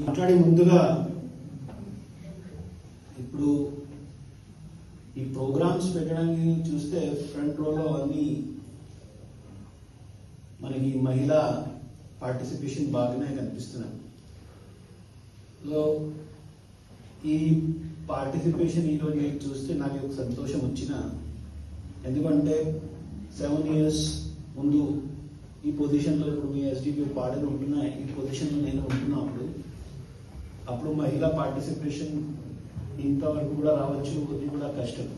మాట్లాడే ముందుగా ఇప్పుడు ఈ ప్రోగ్రామ్స్ పెట్టడానికి చూస్తే ఫ్రంట్ రోలో అన్ని మనకి మహిళా పార్టిసిపేషన్ బాగానే కనిపిస్తున్నాయి. ఈ పార్టిసిపేషన్ ఈరోజు నేను చూస్తే నాకు ఒక సంతోషం వచ్చిన ఎందుకంటే సెవెన్ ఇయర్స్ ముందు ఈ పొజిషన్లో ఇప్పుడు మీ ఎస్డిపి పాడని ఉంటున్నా ఈ పొజిషన్లో నేను ఉంటున్నప్పుడు అప్పుడు మహిళా పార్టిసిపేషన్ ఇంతవరకు కూడా రావచ్చు అది కూడా కష్టం.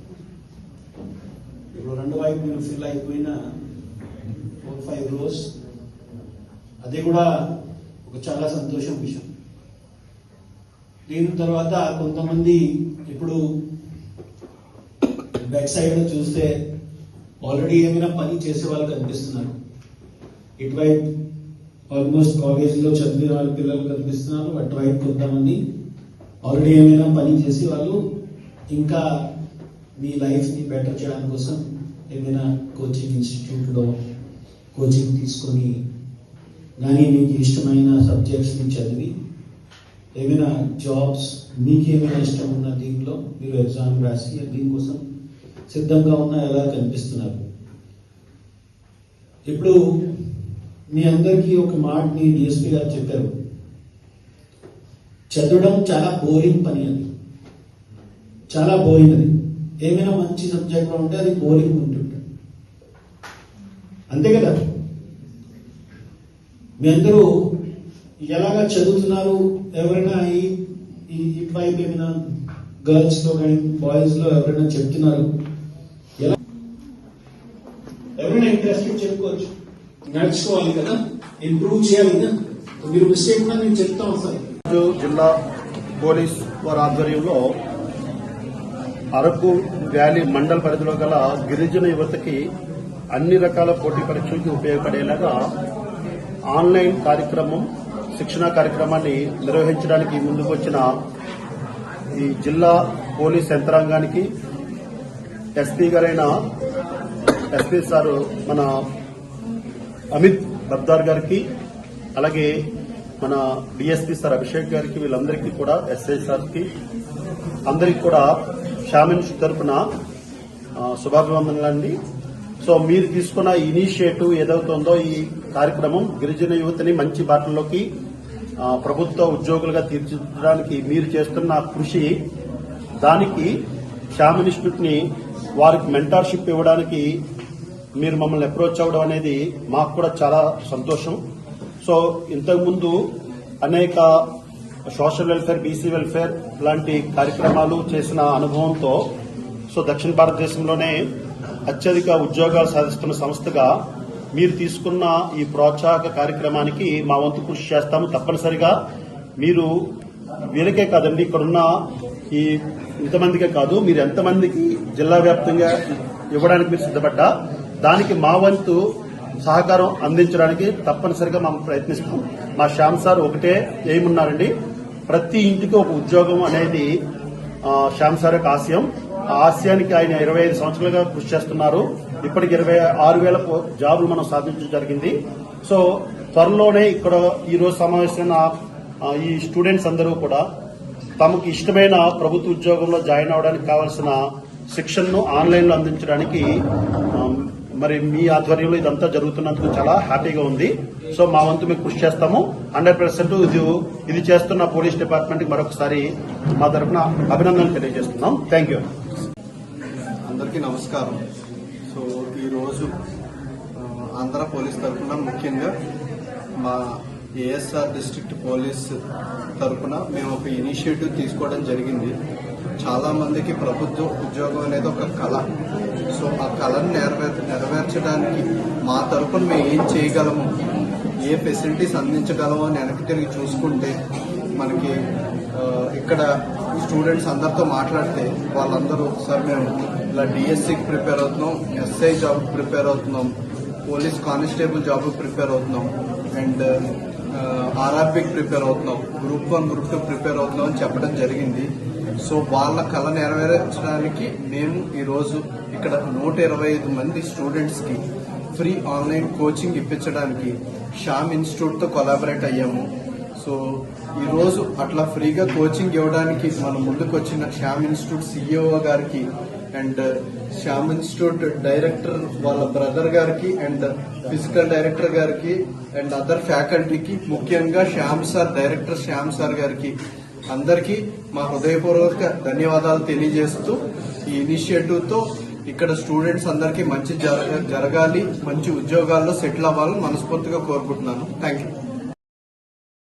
ఇప్పుడు రెండు వైపు మీరు ఫిల్ అయిపోయిన ఫోర్ ఫైవ్ రోస్ అది కూడా ఒక చాలా సంతోషం విషయం. దీని తర్వాత కొంతమంది ఇప్పుడు బ్యాక్ సైడ్ చూస్తే ఆల్రెడీ ఏమైనా పని చేసే వాళ్ళు కనిపిస్తున్నారు. ఇటువైపు ఆల్మోస్ట్ కాలేజీలో చదివిన వాళ్ళ పిల్లలు కనిపిస్తున్నారు అటువైపు కొంతమంది ఆల్రెడీ ఏమైనా పని చేసి వాళ్ళు ఇంకా మీ లైఫ్ని బెటర్ చేయడం కోసం ఏమైనా కోచింగ్ ఇన్స్టిట్యూట్లో కోచింగ్ తీసుకొని కానీ మీకు ఇష్టమైన సబ్జెక్ట్స్ని చదివి ఏమైనా జాబ్స్ మీకు ఏమైనా ఇష్టం ఉన్న దీనిలో మీరు ఎగ్జామ్ రాసి దీనికోసం సిద్ధంగా ఉన్న ఎలా కనిపిస్తున్నారు? ఇప్పుడు మీ అందరికీ ఒక మాట నేను డిఎస్పీ గారు చెప్పారు. చదవడం చాలా బోరింగ్ పని అది. చాలా బోరింగ్ అది. ఏమైనా మంచి సబ్జెక్ట్లో ఉంటే అది బోరింగ్ ఉంటుంటుంది. అంతే కదా? మీ అందరూ ఎలాగా చదువుతున్నారు? ఎవరైనా ఈ ఈ ఇటువైపు ఏమైనా గర్ల్స్లో కానీ బాయ్స్లో ఎవరైనా చెప్తున్నారు? ఎలా? ఎవరైనా ఇంట్రెస్టెడ్ చెప్పుకోవచ్చు. నడుచుకోవాలి కదా? ఇంప్రూవ్ చేయాలి కదా? మీరు మిస్టేక్ కూడా నేను చెప్తాం సార్ జిల్లా పోలీస్ వారి ఆధ్వర్యంలో అరకు వ్యాలీ మండల పరిధిలో గల గిరిజన యువతకి అన్ని రకాల పోటీ పరీక్షలకి ఉపయోగపడేలాగా ఆన్లైన్ కార్యక్రమం శిక్షణా కార్యక్రమాన్ని నిర్వహించడానికి ముందుకు వచ్చిన ఈ జిల్లా పోలీస్ యంత్రాంగానికి ఎస్పీ గారైన ఎస్పీ సారు మన అమిత్ దబ్దార్ గారికి అలాగే మన డిఎస్పీ సార్ అభిషేక్ గారికి వీళ్ళందరికీ కూడా ఎస్ఐ సార్కి అందరికీ కూడా షామిన్స్ తరపున ఆ, శుభాభివందనలండి సో మీరు తీసుకున్న ఇనిషియేటివ్ ఏదవుతుందో ఈ కార్యక్రమం గిరిజన యువతని మంచి బాటల్లోకి ప్రభుత్వ ఉద్యోగులుగా తీర్చిదిద్దడానికి మీరు చేస్తున్న కృషి దానికి శ్యామ్ వారికి మెంటార్షిప్ ఇవ్వడానికి మీరు మమ్మల్ని అప్రోచ్ అవ్వడం అనేది మాకు కూడా చాలా సంతోషం. సో ఇంతకుముందు అనేక సోషల్ వెల్ఫేర్ బీసీ వెల్ఫేర్ లాంటి కార్యక్రమాలు చేసిన అనుభవంతో సో దక్షిణ భారతదేశంలోనే అత్యధిక ఉద్యోగాలు సాధిస్తున్న సంస్థగా మీరు తీసుకున్న ఈ ప్రోత్సాహక కార్యక్రమానికి మా వంతు కృషి చేస్తాము తప్పనిసరిగా. మీరు వీరికే కాదండి ఇక్కడున్న ఈ ఇంతమందికే కాదు మీరు ఎంతమందికి జిల్లా వ్యాప్తంగా ఇవ్వడానికి మీరు సిద్ధపడ్డా దానికి మా వంతు సహకారం అందించడానికి తప్పనిసరిగా మేము ప్రయత్నిస్తాం. మా శ్యామ్ సార్ ఒకటే ఏమున్నారండి? ప్రతి ఇంటికి ఒక ఉద్యోగం అనేది శ్యామ్ సార్ యొక్క ఆశయం. ఆ ఆశయానికి ఆయన ఇరవై ఐదు సంవత్సరాలుగా కృషి చేస్తున్నారు. ఇప్పటికి ఇరవై ఆరు వేల జాబులు మనం సాధించడం జరిగింది. సో త్వరలోనే ఇక్కడ ఈరోజు సమావేశమైన ఈ స్టూడెంట్స్ అందరూ కూడా తమకు ఇష్టమైన ప్రభుత్వ ఉద్యోగంలో జాయిన్ అవడానికి కావాల్సిన శిక్షణను ఆన్లైన్లో అందించడానికి మరి మీ ఆధ్వర్యంలో ఇదంతా జరుగుతున్నందుకు చాలా హ్యాపీగా ఉంది. సో మా వంతు మేము కృషి చేస్తాము. హండ్రెడ్ పర్సెంట్ ఇది ఇది చేస్తున్న పోలీస్ డిపార్ట్మెంట్కి మరొకసారి మా తరఫున అభినందనలు తెలియజేస్తున్నాం. Thank you. అందరికీ నమస్కారం. సో ఈరోజు ఆంధ్ర పోలీస్ తరఫున ముఖ్యంగా మా ఏఎస్ఆర్ డిస్ట్రిక్ట్ పోలీస్ తరఫున మేము ఒక ఇనిషియేటివ్ తీసుకోవడం జరిగింది. చాలామందికి ప్రభుత్వ ఉద్యోగం అనేది ఒక కళ. సో ఆ కళను నెరవేర్ నెరవేర్చడానికి మా తరఫున మేము ఏం చేయగలము? ఏ ఫెసిలిటీస్ అందించగలము అని వెనక్కి తిరిగి చూసుకుంటే మనకి ఇక్కడ స్టూడెంట్స్ అందరితో మాట్లాడితే వాళ్ళందరూ సార్ మేము ఇలా డిఎస్సికి ప్రిపేర్ అవుతున్నాం ఎస్ఐ జాబ్ ప్రిపేర్ అవుతున్నాం పోలీస్ కానిస్టేబుల్ జాబ్కి ప్రిపేర్ అవుతున్నాం అండ్ ఆర్ఆర్బికి ప్రిపేర్ అవుతున్నాం. Group one group two prepare అవుతున్నాం అని చెప్పడం జరిగింది. సో వాళ్ళ కళ నెరవేర్చడానికి మేము ఈరోజు ఇక్కడ నూట ఇరవై ఐదు మంది స్టూడెంట్స్కి ఫ్రీ ఆన్లైన్ కోచింగ్ ఇప్పించడానికి శ్యామ్ ఇన్స్టిట్యూట్తో కొలాబరేట్ అయ్యాము. సో ఈరోజు అట్లా ఫ్రీగా కోచింగ్ ఇవ్వడానికి మన ముందుకు వచ్చిన శ్యామ్ ఇన్స్టిట్యూట్ సిఇఓ గారికి అండ్ శ్యామ్ ఇన్స్టిట్యూట్ డైరెక్టర్ వాళ్ళ బ్రదర్ గారికి అండ్ ఫిజికల్ డైరెక్టర్ గారికి అండ్ అదర్ ఫ్యాకల్టీకి ముఖ్యంగా Shyam sir director Shyam sir గారికి అందరికీ మా హృదయపూర్వక ధన్యవాదాలు తెలియజేస్తూ ఈ ఇనిషియేటివ్తో ఇక్కడ స్టూడెంట్స్ అందరికీ మంచి జరగాలి మంచి ఉద్యోగాల్లో సెటిల్ అవ్వాలని మనస్ఫూర్తిగా కోరుకుంటున్నాను. Thank you